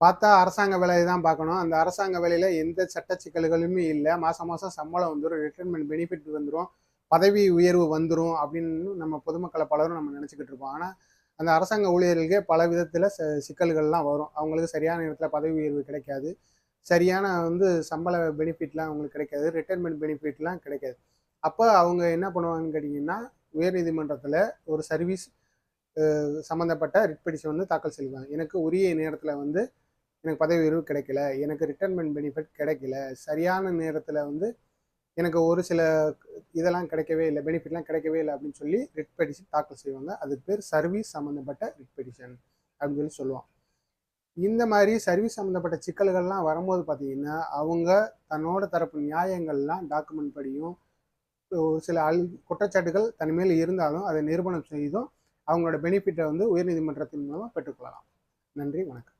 பார்த்தா அரசாங்க வேலையை தான் பார்க்கணும். அந்த அரசாங்க வேலையில் எந்த சட்ட சிக்கல்களுமே இல்லை. மாதம் மாதம் சம்பளம் வந்துடும் ரிட்டைர்மெண்ட் பெனிஃபிட் வந்துடும் பதவி உயர்வு வந்துடும் அப்படின்னு நம்ம பொதுமக்களை பலரும் நம்ம நினச்சிக்கிட்டு இருப்போம். ஆனால் அந்த அரசாங்க ஊழியர்களுக்கே பல விதத்தில் ச சிக்கல்கள்லாம் வரும். அவங்களுக்கு சரியான நேரத்தில் பதவி உயர்வு கிடைக்காது. சரியான வந்து சம்பள பெனிஃபிட்லாம் அவங்களுக்கு கிடைக்காது. ரிட்டைர்மெண்ட் பெனிஃபிட்லாம் கிடைக்காது. அப்போ அவங்க என்ன பண்ணுவாங்கன்னு கேட்டிங்கன்னா உயர்நீதிமன்றத்தில் ஒரு சர்வீஸ் சம்மந்தப்பட்ட ரிட் பெடிஷன் வந்து தாக்கல் செய்வாங்க. எனக்கு உரிய நேரத்தில் வந்து எனக்கு பதவி உயர்வு கிடைக்கல. எனக்கு ரிட்டைர்மெண்ட் பெனிஃபிட் கிடைக்கல. சரியான நேரத்தில் வந்து எனக்கு ஒரு சில இதெல்லாம் கிடைக்கவே இல்லை பெனிஃபிட்லாம் கிடைக்கவே இல்லை அப்படின்னு சொல்லி ரிட் பெடிஷன் தாக்கல் செய்வாங்க. அதுக்கு பேர் சர்வீஸ் சம்மந்தப்பட்ட ரிட் பெடிஷன் அப்படின்னு சொல்லி சொல்லுவோம் இந்த மாதிரி சர்வீஸ் சம்மந்தப்பட்ட சிக்கல்கள்லாம் வரும்போது பார்த்தீங்கன்னா அவங்க தன்னோட தரப்பு நியாயங்கள்லாம் டாக்குமெண்ட் படியும் ஒரு சில அல் குற்றச்சாட்டுகள் தனிமையில் இருந்தாலும் அதை நிரூபணம் செய்தும் அவங்களோட பெனிஃபிட்டை வந்து உயர்நீதிமன்றத்தின் மூலமாக பெற்றுக்கொள்ளலாம். நன்றி வணக்கம்.